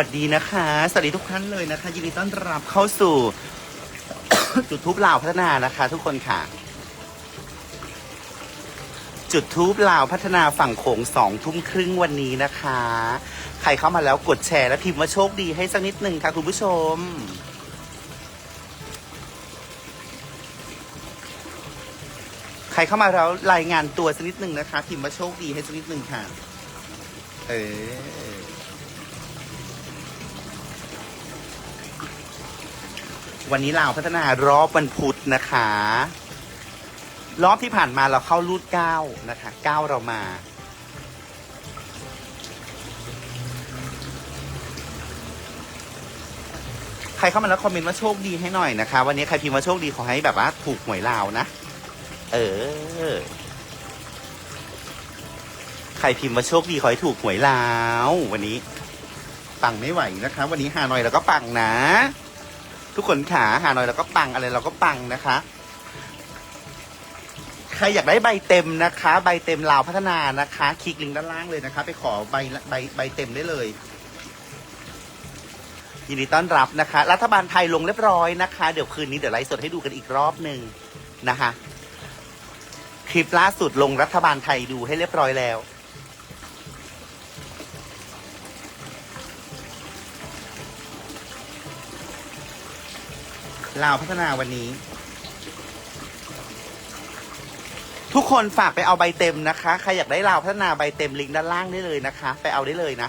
วัสดีนะคะ สวัสดีทุกท่านเลยนะคะ ยินดีต้อนรับเข้าสู่ จุดทูบลาวพัฒนานะคะ ทุกคนค่ะ จุดทูบลาวพัฒนาฝั่งโขงสองทุ่มครึ่งวันนี้นะคะ ใครเข้ามาแล้วกดแชร์และพิมพ์ว่าโชคดีให้สักนิดหนึ่งค่ะคุณผู้ชมใครเข้ามาแล้วรายงานตัวสักนิดหนึ่งนะคะพิมพ์ว่าโชคดีให้สักนิดหนึ่งค่ะ เออ วันนี้ลาวพัฒนารอบวันพุธนะคะ รอบที่ผ่านมาเราเข้ารูดเก้านะคะเก้าเรามา ใครเข้ามาแล้วคอมเมนต์ว่าโชคดีให้หน่อยนะคะ วันนี้ใครพิมพ์ว่าโชคดีขอให้แบบว่าถูกหวยลาวนะ เออ ใครพิมพ์ว่าโชคดีขอให้ถูกหวยลาว วันนี้ปังไม่ไหวนะคะ วันนี้หาหน่อยแล้วก็ปังนะ ทุกคนขาหาหน่อยเราก็ปังอะไรเราก็ปังนะคะ ใครอยากได้ใบเต็มนะคะ ใบเต็มลาวพัฒนานะคะ คลิกลิงก์ด้านล่างเลยนะคะ ไปขอใบใบใบเต็มได้เลยยินดีต้อนรับนะคะ รัฐบาลไทยลงเรียบร้อยนะคะ เดี๋ยวคืนนี้เดี๋ยวไลฟ์สดให้ดูกันอีกรอบหนึ่งนะคะ คลิปล่าสุดลงรัฐบาลไทยดูให้เรียบร้อยแล้ว ลาวพัฒนาวันนี้ ทุกคนฝากไปเอาใบเต็มนะคะ ใครอยากได้ลาวพัฒนาใบเต็มลิงก์ด้านล่างได้เลยนะคะ ไปเอาได้เลยนะ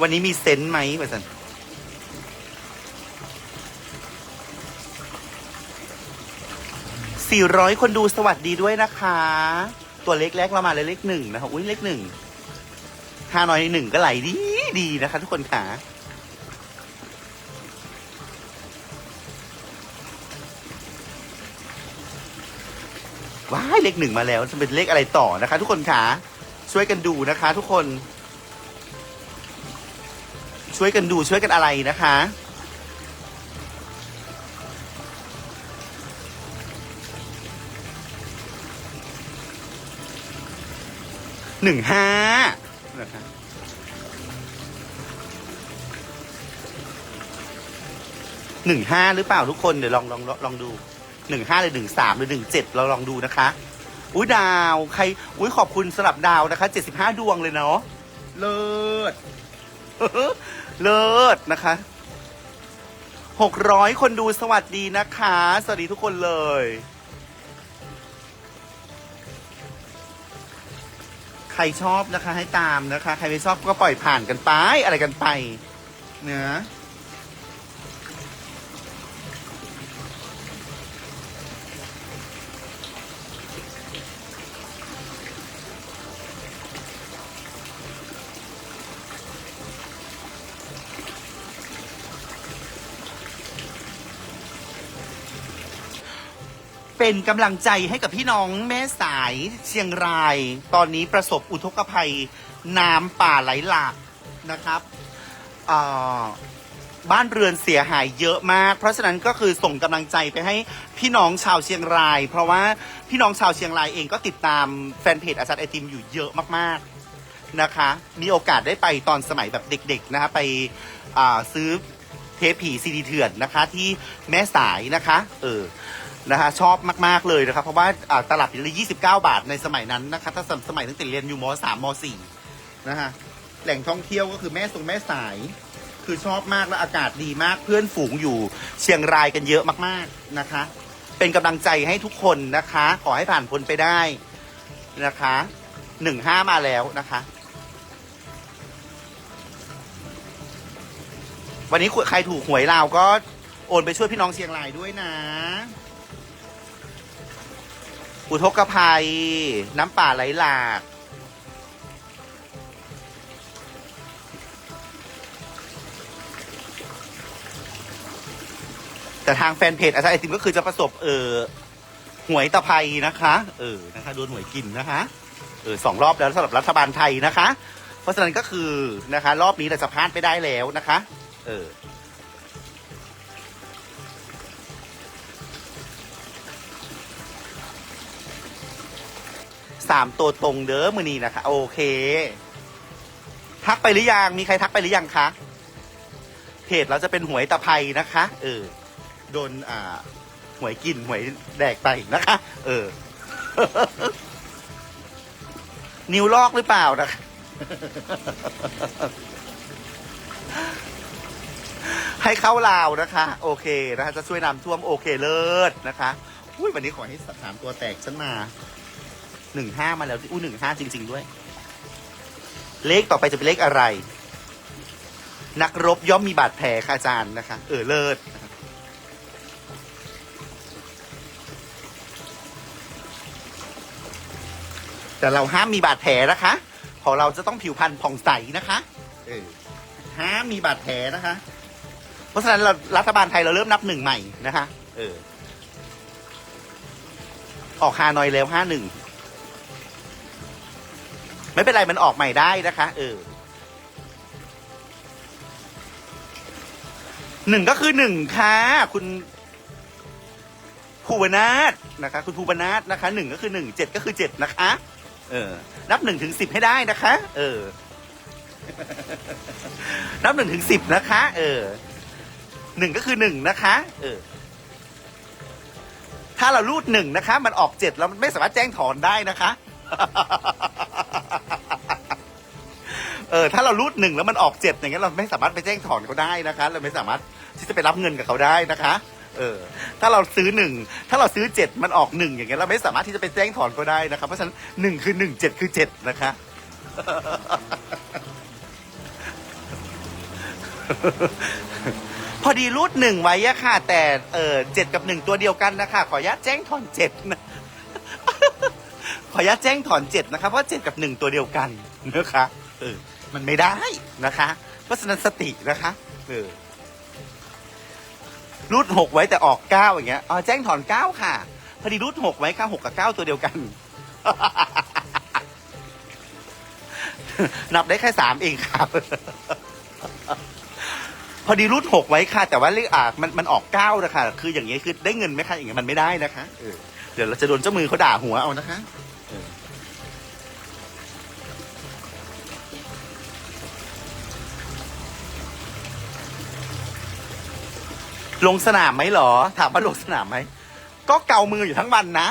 วันนี้มีเซนต์ไหมประสันสี่ร้อยคนดูสวัสดีด้วยนะคะ ตัวเล็กแรกเรามาเลยเลขหนึ่งนะคะ อุ้ยเลขหนึ่งห้าน้อยหนึ่งก็ไหลดี ดีนะคะทุกคนค่ะว้ายเลขหนึ่งมาแล้วจะเป็นเลขอะไรต่อนะคะ ทุกคนค่ะช่วยกันดูนะคะ ทุกคน ช่วยกันดูช่วยกันอะไรนะคะหนึ่งห้านะคะ หนึ่งห้าหรือเปล่าทุกคนเดี๋ยวลองลองลองลองดูหนึ่งห้าหรือหนึ่งสามหรือหนึ่งเจ็ดเราลองดูนะคะ อุ้ยดาวใครอุ้ยขอบคุณสำหรับดาวนะคะเจ็ดสิบห้าดวงเลยเนาะเลิศเลิศนะคะหกร้อยคนดูสวัสดีนะคะ สวัสดีทุกคนเลย ใครชอบนะคะให้ตามนะคะ ใครไม่ชอบก็ปล่อยผ่านกันไป อะไรกันไปเนะ เป็นกำลังใจให้กับพี่น้องแม่สายเชียงราย ตอนนี้ประสบอุทกภัยน้ำป่าไหลหลากนะครับบ้านเรือนเสียหายเยอะมาก เพราะฉะนั้นก็คือส่งกำลังใจไปให้พี่น้องชาวเชียงราย เพราะว่าพี่น้องชาวเชียงรายเองก็ติดตามแฟนเพจอาจารย์ไอติมอยู่เยอะมากๆนะคะ มีโอกาสได้ไปตอนสมัยแบบเด็ก ๆนะคะไปซื้อเทปผีซีดีเถื่อนนะคะที่แม่สายนะคะ เออ นะคะชอบมาก ๆ เลยนะครับ เพราะว่าอ่าตลับละ29 บาทในสมัยนั้นนะคะ ถ้าสมัยตั้งแต่เรียนอยู่ม3ม4นะฮะแหล่งท่องเที่ยวก็คือแม่ทรงแม่สาย คือชอบมากและอากาศดีมาก เพื่อนฝูงอยู่เชียงรายกันเยอะมากๆนะคะ เป็นกำลังใจให้ทุกคนนะคะ ขอให้ผ่านพ้นไปได้นะคะหนึ่งห้ามาแล้วนะคะ วันนี้ใครถูกหวยลาวก็โอนไปช่วยพี่น้องเชียงรายด้วยนะ อุทกภัย น้ำป่าไหลหลาก แต่ทางแฟนเพจอาจารย์ไอติมก็คือจะประสบเออหวยตะไคนะคะ เออนะคะโดนหวยกินนะคะ เออสองรอบแล้วสำหรับรัฐบาลไทยนะคะ เพราะฉะนั้นก็คือนะคะ รอบนี้เราจะพลาดไม่ได้แล้วนะคะ เออ สามตัวตรงเด้อมือนี้นะคะ โอเค ทักไปหรือยังมีใครทักไปหรือยังคะเพจเราจะเป็นหวยตะไคนะคะ เออ โดนอ่า หวยกินหวยแดกไปนะคะ เออ นิวลอกหรือเปล่านะคะให้เข้าลาวนะคะ โอเคนะคะจะช่วยน้ำท่วมโอเคเลิศนะคะอุ้ยวันนี้ขอให้สามตัวแตกฉันมา หนึ่งห้ามาแล้วอุ้หนึ่งห้าจริง ๆ ด้วย เลขต่อไปจะเป็นเลขอะไร นักรบย่อมมีบาดแผลค่ะอาจารย์นะคะ เออเลิศแต่เราห้ามมีบาดแผลนะคะขอเราจะต้องผิวพรรณผ่องใสนะคะเออห้ามมีบาดแผลนะคะ เพราะฉะนั้นเรารัฐบาลไทยเราเริ่มนับหนึ่งใหม่นะคะ เออ ออกฮานอยแล้วห้าหนึ่ง ไม่เป็นไรมันออกใหม่ได้นะคะเออหนึ่งก็คือหนึ่งค่ะคุณภูวนาถนะคะ คุณภูวนาถนะคะหนึ่งก็คือหนึ่งเจ็ดก็คือเจ็ดนะคะ เออ นับหนึ่งถึงสิบให้ได้นะคะ เออ นับหนึ่งถึงสิบนะคะ เออหนึ่งก็คือหนึ่งนะคะ เออ ถ้าเรารูดหนึ่งนะคะ มันออกเจ็ดแล้วมันไม่สามารถแจ้งถอนได้นะคะ ออถ้าเรารูดหนึ่งแล้วมันออกเจ็ดอย่างเงี้ยเราไม่สามารถไปแจ้งถอนเขาได้นะคะ เราไม่สามารถที่จะไปรับเงินกับเขาได้นะคะ เออ ถ้าเราซื้อหนึ่งถ้าเราซื้อเจ็ดมันออกหนึ่งอย่างเงี้ยเราไม่สามารถที่จะไปแจ้งถอนเขาได้นะครับเพราะฉะนั้นหนึ่งคือหนึ่งเจ็ดคือเจ็ดนะคะพอดีรูดหนึ่งไว้อะค่ะ แต่เออเจ็ดกับหนึ่งตัวเดียวกันนะคะขออนุญาตแจ้งถอนเจ็ดนะขออนุญาตแจ้งถอนเจ็ดนะคะเพราะเจ็ดกับหนึ่งตัวเดียวกันนะคะเออ มันไม่ได้นะคะ เพราะฉะนั้นสตินะคะเออรูดหกไว้แต่ออกเก้าอย่างเงี้ยอ๋อแจ้งถอนเก้าค่ะ พอดีรูดหกไว้ค่ะหกกับเก้าตัวเดียวกัน นับได้แค่สามเองครับพอดีรูดหกไว้ค่ะ แต่ว่าเลขอ่ามันมันออกเก้านะคะคืออย่างเงี้ยคือได้เงินไหมคะอย่างเงี้ยมันไม่ได้นะคะเออเดี๋ยวเราจะโดนเจ้ามือเขาด่าหัวเอานะคะ ลงสนามไหมเหรอ ถามว่าลงสนามไหม ก็เกามืออยู่ทั้งวันนะ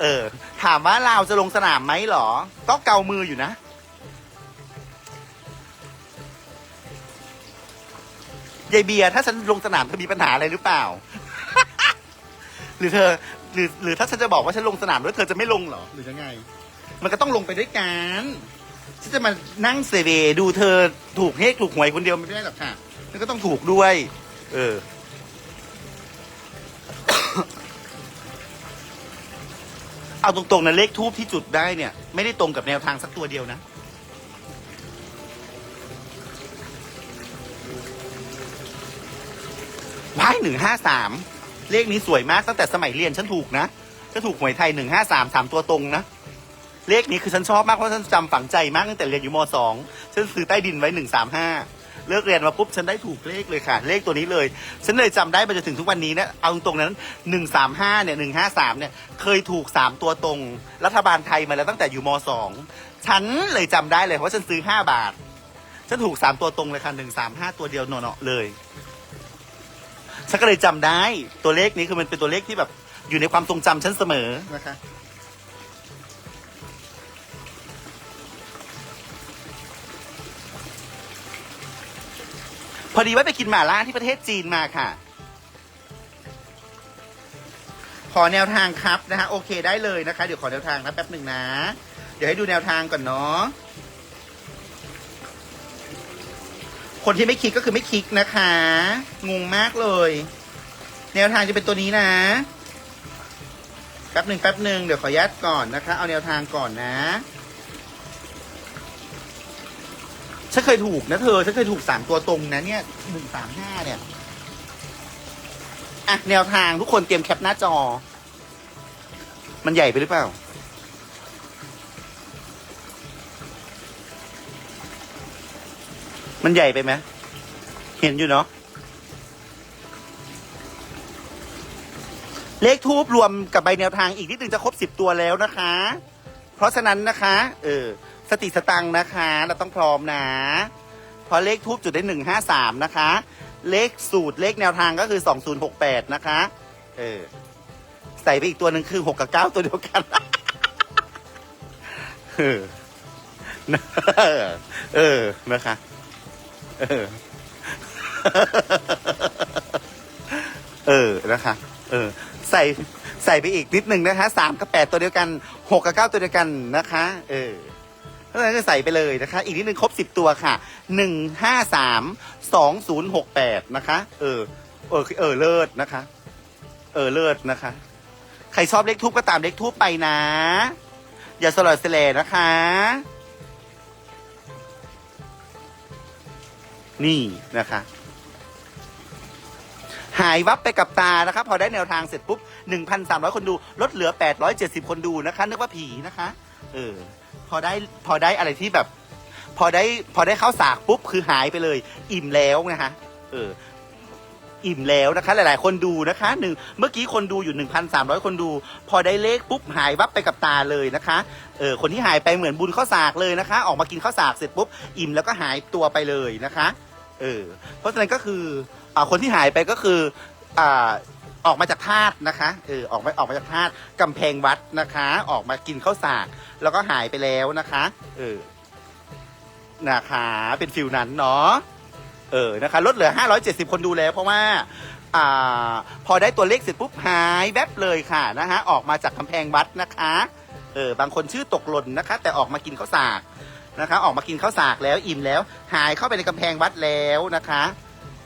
เออ ถามว่าเราวจะลงสนามไหมเหรอ ก็เกามืออยู่นะ ยายเบียร์ถ้าฉันลงสนามเธอมีปัญหาอะไรหรือเปล่า หรือเธอ หรือ หรือถ้าฉันจะบอกว่าฉันลงสนามแล้วเธอจะไม่ลงเหรอ หรือยังไง มันก็ต้องลงไปด้วยกัน ฉันจะมานั่งเซเวดูเธอถูกเฮกถูกหวยคนเดียวไม่ได้หรอกค่ะมันก็ต้องถูกด้วย เออ เอาตรงๆนะเลขทูบที่จุดได้เนี่ย ไม่ได้ตรงกับแนวทางสักตัวเดียวนะว้ายหนึ่งห้าสามเลขนี้สวยมากตั้งแต่สมัยเรียนฉันถูกนะฉันถูกหวยไทยหนึ่งห้าสามสามตัวตรงนะ เลขนี้คือฉันชอบมากเพราะฉันจำฝังใจมากตั้งแต่เรียนอยู่มสองฉันซื้อใต้ดินไว้หนึ่งสามห้าเลิกเรียนมาปุ๊บฉันได้ถูกเลขเลยค่ะ เลขตัวนี้เลย ฉันเลยจำได้มาจนถึงทุกวันนี้นะเอาตรงๆนั้นหนึ่งสามห้าเนี่ยหนึ่งห้าสามเนี่ยเคยถูกสามตัวตรง รัฐบาลไทยมาแล้วตั้งแต่อยู่มสองฉันเลยจำได้เลยเพราะฉันซื้อห้าบาท ฉันถูกสามตัวตรงเลยค่ะหนึ่งสามห้าตัวเดียวเนาะเลยฉันก็เลยจำได้ตัวเลขนี้คือมันเป็นตัวเลขที่แบบอยู่ในความทรงจำฉันเสมอนะคะ พอดีว่าไปกินหม่าล่าที่ประเทศจีนมาค่ะ ขอแนวทางครับนะฮะโอเคได้เลยนะคะ เดี๋ยวขอแนวทางนะแป๊บหนึ่งนะ เดี๋ยวให้ดูแนวทางก่อนเนาะคนที่ไม่คลิกก็คือไม่คลิกนะคะ งงมากเลย แนวทางจะเป็นตัวนี้นะแป๊บหนึ่งแป๊บหนึ่งเดี๋ยวขอยัดก่อนนะคะ เอาแนวทางก่อนนะ ฉันเคยถูกนะเธอ ฉันเคยถูกสามตัวตรงนะเนี่ยหนึ่งสามห้าเนี่ย อะ แนวทางทุกคนเตรียมแคปหน้าจอ มันใหญ่ไปหรือเปล่า มันใหญ่ไปไหม เห็นอยู่เนาะ เลขทูบรวมกับใบแนวทางอีกนิดนึงจะครบสิบตัวแล้วนะคะ เพราะฉะนั้นนะคะ เออ สติสตังค์นะคะ เราต้องพร้อมนะเพอเลขทูบจุดได้หนึ่งห้าสามนะคะ เลขสูตรเลขแนวทางก็คือสองศูนย์หกแปดนะคะเออใส่ไปอีกตัวหนึ่งคือหกกับเก้าตัวเดียวกัน เออ เออ นะคะ เออ เออ นะคะ เออ ใส่ใส่ไปอีกนิดหนึ่งนะคะสามกับแปดตัวเดียวกันหกกับเก้าตัวเดียวกันนะคะ เออ ราะฉะนั้นก็ใส่ไปเลยนะคะ อีกนิดนึงครบสิบตัวค่ะหนึ่งห้าสามสองศูนย์หกแปดนะคะ เออ เออ เออ เลิศนะคะ เออ เลิศนะคะ ใครชอบเลขทูบก็ตามเลขทูบไปนะ อย่าสลดเสลนะคะ นี่นะคะหายวับไปกับตานะคะพอได้แนวทางเสร็จปุ๊บ 1,300 คนดู ลดเหลือ 870 คนดูนะคะ นึกว่าผีนะคะ เออ พอได้พอได้อะไรที่แบบ พอได้พอได้เข้าสากปุ๊บคือหายไปเลย อิ่มแล้วนะคะเออ อิ่มแล้วนะคะ หลาย ๆ คนดูนะคะหนึ่งเมื่อกี้คนดูอยู่1,300 คนดู พอได้เลขปุ๊บหายวับไปกับตาเลยนะคะเออคนที่หายไปเหมือนบุญข้าวสากเลยนะคะ ออกมากินข้าวสากเสร็จปุ๊บอิ่มแล้วก็หายตัวไปเลยนะคะ เออเพราะฉะนั้นก็คืออ่าคนที่หายไปก็คืออ่า ออกมาจากธาตุนะคะเออออกมาออกมาจากธาตุกำแพงวัดนะคะ ออกมากินข้าวสากแล้วก็หายไปแล้วนะคะเออนะคะเป็นฟิลนั้นเนาะเออนะคะลดเหลือ 570 คนดูแล้ว เพราะว่าอ่าพอได้ตัวเลขเสร็จปุ๊บหายแวบเลยค่ะนะฮะออกมาจากกำแพงวัดนะคะเออบางคนชื่อตกหล่นนะคะ แต่ออกมากินข้าวสากนะคะ ออกมากินข้าวสากแล้วอิ่มแล้ว หายเข้าไปในกำแพงวัดแล้วนะคะ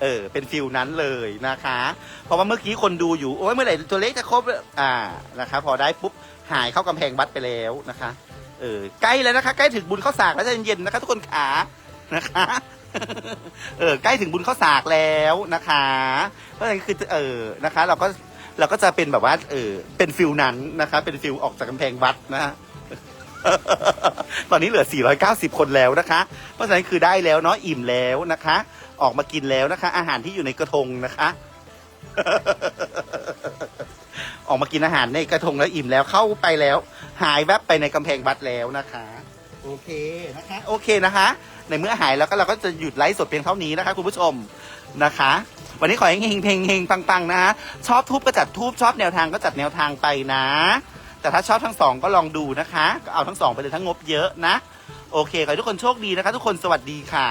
เออ เป็นฟิลนั้นเลยนะคะ เพราะว่าเมื่อกี้คนดูอยู่ โอ้ยเมื่อไหร่ตัวเลขจะครบ อ่า นะคะ พอได้ปุ๊บ หายเข้ากำแพงวัดไปแล้วนะคะ เออ ใกล้แล้วนะคะ ใกล้ถึงบุญข้าวสากแล้วใจเย็นๆนะคะ ทุกคนขา นะคะ เออ ใกล้ถึงบุญข้าวสากแล้วนะคะ เพราะฉะนั้นคือ เออ นะคะ เราก็ เราก็จะเป็นแบบว่า เออ เป็นฟิลนั้นนะคะ เป็นฟิลออกจากกำแพงวัดนะฮะ ตอนนี้เหลือ 490 คนแล้วนะคะ เพราะฉะนั้นคือได้แล้วเนาะอิ่มแล้วนะคะ ออกมากินแล้วนะคะ อาหารที่อยู่ในกระทงนะคะ ออกมากินอาหารในกระทงแล้วอิ่มแล้วเข้าไปแล้ว หายแวบไปในกำแพงวัดแล้วนะคะ โอเคนะคะ โอเคนะคะ ในเมื่อหายแล้วก็เราก็จะหยุดไลฟ์สดเพียงเท่านี้นะคะ คุณผู้ชมนะคะ วันนี้ขอให้เฮงเฮงเฮงปังๆนะ ชอบทูบก็จัดทูบชอบแนวทางก็จัดแนวทางไปนะ แต่ถ้าชอบทั้งสองก็ลองดูนะคะ ก็เอาทั้งสองไปเลยทั้งงบเยอะนะ โอเคขอให้ทุกคนโชคดีนะคะ ทุกคนสวัสดีค่ะ